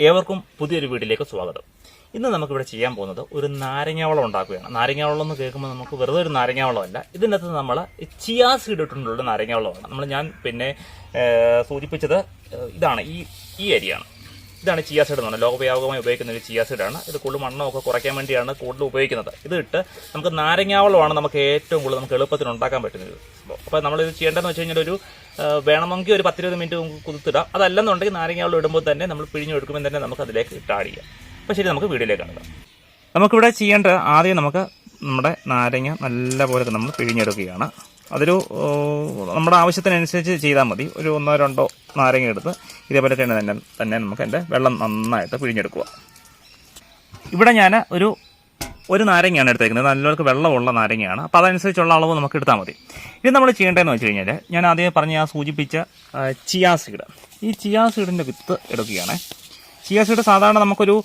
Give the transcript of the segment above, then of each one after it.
ഏവർക്കും പുതിയൊരു വീട്ടിലേക്ക് സ്വാഗതം. ഇന്ന് നമുക്കിവിടെ ചെയ്യാൻ പോകുന്നത് ഒരു നാരങ്ങാവളം ഉണ്ടാക്കുകയാണ്. നാരങ്ങാവളം എന്ന് കേൾക്കുമ്പോൾ നമുക്ക് വെറുതെ ഒരു നാരങ്ങാവളമല്ല. ഇതിനകത്ത് നമ്മൾ ചിയാ സീഡ് നാരങ്ങാവളമാണ്. നമ്മൾ ഞാൻ പിന്നെ സൂചിപ്പിച്ചത് ഇതാണ്. ഈ ഈ ഏരിയയാണ് ഇതാണ് ചിയാ സീഡ് എന്ന് പറഞ്ഞാൽ ലോകവ്യാപകമായി ഉപയോഗിക്കുന്ന ഒരു ചിയാ സീഡാണ് ഇത് കൂടുതൽ മണ്ണൊക്കെ കുറയ്ക്കാൻ വേണ്ടിയാണ് കൂടുതൽ ഉപയോഗിക്കുന്നത്. ഇത് ഇട്ട് നമുക്ക് നാരങ്ങാവളമാണ് നമുക്ക് ഏറ്റവും കൂടുതൽ നമുക്ക് എളുപ്പത്തിൽ ഉണ്ടാക്കാൻ പറ്റുന്നത്. അപ്പോൾ നമ്മളിത് ചെയ്യേണ്ടതെന്ന് വെച്ച് കഴിഞ്ഞാൽ ഒരു വേണമെങ്കിൽ ഒരു പത്തിരുപത് മിനിറ്റ് നമുക്ക് കുതിർത്തിടാം. അതല്ലെന്നുണ്ടെങ്കിൽ നാരങ്ങാവളം ഇടുമ്പോൾ തന്നെ നമ്മൾ പിഴിഞ്ഞെടുക്കുമ്പോൾ തന്നെ നമുക്ക് അതിലേക്ക് ഇട്ട് അപ്പോൾ ശരി നമുക്ക് വീഡിയോയിലേക്ക് കാണുക നമുക്കിവിടെ ചെയ്യേണ്ടത് ആദ്യം നമുക്ക് നമ്മുടെ നാരങ്ങ നല്ലപോലെ നമ്മൾ പിഴിഞ്ഞെടുക്കുകയാണ്. അതൊരു നമ്മുടെ ആവശ്യത്തിനനുസരിച്ച് ചെയ്താൽ മതി. ഒരു ഒന്നോ രണ്ടോ നാരങ്ങ എടുത്ത് ഇതേപോലെ തന്നെ തന്നെ തന്നെ നമുക്ക് എന്റെ വെള്ളം നന്നായിട്ട് പിഴിഞ്ഞെടുക്കുക. ഇവിടെ ഞാൻ ഒരു ഒരു നാരങ്ങയാണ് എടുത്തേക്കുന്നത്. നല്ലവർക്ക് വെള്ളമുള്ള നാരങ്ങയാണ്. അപ്പോൾ അതനുസരിച്ചുള്ള അളവ് നമുക്ക് എടുത്താൽ മതി. ഇത് നമ്മൾ ചെയ്യേണ്ടതെന്ന് വെച്ച് കഴിഞ്ഞാൽ ഞാൻ ആദ്യം പറഞ്ഞ ആ സൂചിപ്പിച്ച ചിയാസീഡ് ചിയാ സീഡ് ഈ ചിയാസീഡിന്റെ വിത്ത് എടുക്കുകയാണ്. ചിയാസീഡ് സാധാരണ നമുക്കൊരു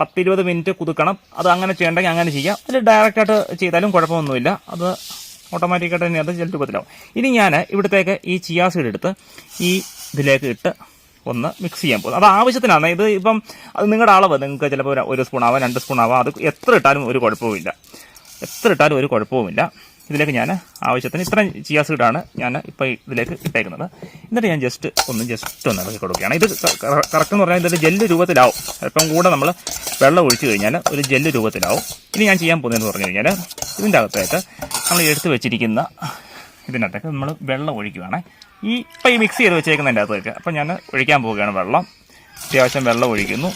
പത്തിരുപത് മിനിറ്റ് കുതുക്കണം. അത് അങ്ങനെ ചെയ്യണമെങ്കിൽ അങ്ങനെ ചെയ്യാം. അതിൽ ഡയറക്റ്റായിട്ട് ചെയ്താലും കുഴപ്പമൊന്നുമില്ല. അത് ഓട്ടോമാറ്റിക്കായിട്ട് തന്നെ അത് ജൽ ഇനി ഞാൻ ഇവിടത്തേക്ക് ഈ ചിയാ സീഡ് എടുത്ത് ഈ ഇതിലേക്ക് ഇട്ട് ഒന്ന് മിക്സ് ചെയ്യാൻ പോകും അത് ആവശ്യത്തിനാണ്. ഇത് ഇപ്പം അത് നിങ്ങളുടെ അളവ്. നിങ്ങൾക്ക് ചിലപ്പോൾ ഒരു- സ്പൂൺ ആവാം രണ്ട് സ്പൂൺ ആവാം. അത് എത്ര ഇട്ടാലും ഒരു കുഴപ്പവുമില്ല. എത്ര ഇട്ടാലും ഒരു കുഴപ്പവുമില്ല. ഇതിലേക്ക് ഞാൻ ആവശ്യത്തിന് ഇത്ര ചിയാ സീഡാണ് ഞാൻ ഇപ്പോൾ ഇതിലേക്ക് ഇട്ടേക്കുന്നത്. എന്നിട്ട് ഞാൻ ജസ്റ്റ് ഒന്ന് ജസ്റ്റ് ഒന്ന് ഇളക്കി കൊടുക്കുകയാണ്. ഇത് കറക്റ്റ് എന്ന് പറഞ്ഞാൽ ഇതിന്റെ ജെല്ല് രൂപത്തിലാവും. അല്പം കൂടെ നമ്മൾ വെള്ളം ഒഴിച്ചു കഴിഞ്ഞാൽ ഒരു ജെല്ല് രൂപത്തിലാവും. ഇനി ഞാൻ ചെയ്യാൻ പോകുന്നതെന്ന് പറഞ്ഞു കഴിഞ്ഞാൽ ഇതിന്റെ അകത്തായിട്ട് നമ്മൾ എടുത്ത് വെച്ചിരിക്കുന്ന ഇതിനകത്തേക്ക് നമ്മൾ വെള്ളം ഒഴിക്കുകയാണ് ഈ ഇപ്പം ഈ മിക്സ് ചെയ്ത് വെച്ചേക്കുന്നതിന്റെ അകത്തേക്ക് അപ്പം ഞാൻ ഒഴിക്കാൻ പോവുകയാണ് വെള്ളം. അത്യാവശ്യം വെള്ളം ഒഴിക്കുന്നു.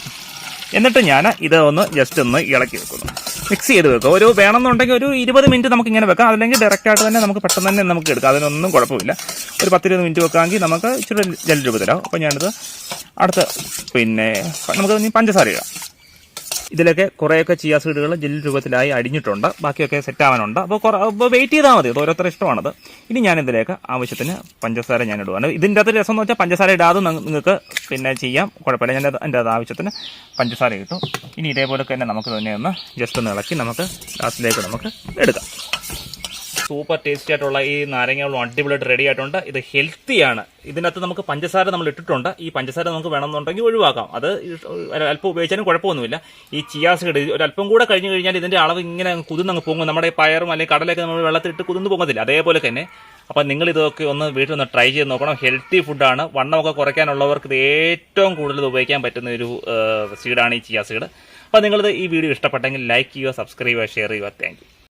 എന്നിട്ട് ഞാൻ ഇത് ഒന്ന് ജസ്റ്റ് ഒന്ന് ഇളക്കി വെക്കുന്നു. മിക്സ് ചെയ്ത് വെക്കുക. ഒരു വേണമെന്നുണ്ടെങ്കിൽ ഒരു ഇരുപത് മിനിറ്റ് നമുക്ക് ഇങ്ങനെ വെക്കാം. അല്ലെങ്കിൽ ഡയറക്റ്റ് ആയിട്ട് തന്നെ നമുക്ക് പെട്ടെന്ന് തന്നെ നമുക്ക് എടുക്കാം. അതിനൊന്നും കുഴപ്പമില്ല. ഒരു പത്തിരുപത് മിനിറ്റ് വെക്കാമെങ്കിൽ നമുക്ക് ഇച്ചിരി ജല രൂപത്തിലാവും. അപ്പോൾ ഞാനിത് അടുത്ത് പിന്നെ നമുക്ക് പഞ്ചസാര ഇടാം. ഇതിലൊക്കെ കുറേയൊക്കെ ചിയാ സീഡുകൾ ജെൽ രൂപത്തിലായി അടിഞ്ഞിട്ടുണ്ട്. ബാക്കിയൊക്കെ സെറ്റ് ആവാനുണ്ട് അപ്പോൾ അപ്പോൾ വെയിറ്റ് ചെയ്താൽ മതി. അത് ഓരോരുത്തർ ഇഷ്ടമാണത്. ഇനി ഞാൻ ഇതിലേക്ക് ആവശ്യത്തിന് പഞ്ചസാര ഞാൻ ഇടുവാണ്. ഇതിന്റെ അകത്ത് രസം എന്ന് വെച്ചാൽ പഞ്ചസാര ഇടാതെ നിങ്ങൾക്ക് പിന്നെ ചെയ്യാം. കുഴപ്പമില്ല. ഞാൻ എന്റെ അത് ആവശ്യത്തിന് പഞ്ചസാര ഇട്ടു. ഇനി ഇതേപോലെ തന്നെ നമുക്ക് തന്നെ ഒന്ന് ജസ്റ്റ് ഒന്ന് ഇളക്കി നമുക്ക് ഗ്ലാസ്സിലേക്ക് നമുക്ക് എടുക്കാം. സൂപ്പർ ടേസ്റ്റി ആയിട്ടുള്ള ഈ നാരങ്ങ വെള്ളം അടിപൊളിയായിട്ട് റെഡി ആയിട്ടുണ്ട്. ഇത് ഹെൽത്തിയാണ് ഇതിനകത്ത് നമുക്ക് പഞ്ചസാര നമ്മൾ ഇട്ടിട്ടുണ്ട്. ഈ പഞ്ചസാര നമുക്ക് വേണമെന്നുണ്ടെങ്കിൽ ഒഴിവാക്കാം. അത് അല്പം ഉപയോഗിച്ചാലും കുഴപ്പമൊന്നുമില്ല. ഈ ചിയാസ് സീഡ് ഒരു അല്പം കൂടെ കഴിഞ്ഞ് കഴിഞ്ഞാൽ ഇതിന്റെ അളവ് ഇങ്ങനെ കുതിർന്നങ്ങ് പോകും നമ്മുടെ പയറും അല്ലെങ്കിൽ കടലൊക്കെ നമ്മൾ വെള്ളത്തിലിട്ട് കുതിർന്ന് പോകുന്നില്ല അതേപോലെ തന്നെ അപ്പം നിങ്ങൾ ഇതൊക്കെ ഒന്ന് വീട്ടിൽ ഒന്ന് ട്രൈ ചെയ്ത് നോക്കണം. ഹെൽത്തി ഫുഡാണ് വണ്ണമൊക്കെ കുറയ്ക്കാനുള്ളവർക്ക് ഇത് ഏറ്റവും കൂടുതൽ ഉപയോഗിക്കാൻ പറ്റുന്ന ഒരു സീഡാണ് ഈ ചിയാസ് സീഡ് അപ്പോൾ നിങ്ങളിത് ഈ വീഡിയോ ഇഷ്ടപ്പെട്ടെങ്കിൽ ലൈക്ക് ചെയ്യുക സബ്സ്ക്രൈബ് ചെയ്യുക ഷെയർ ചെയ്യുക. താങ്ക്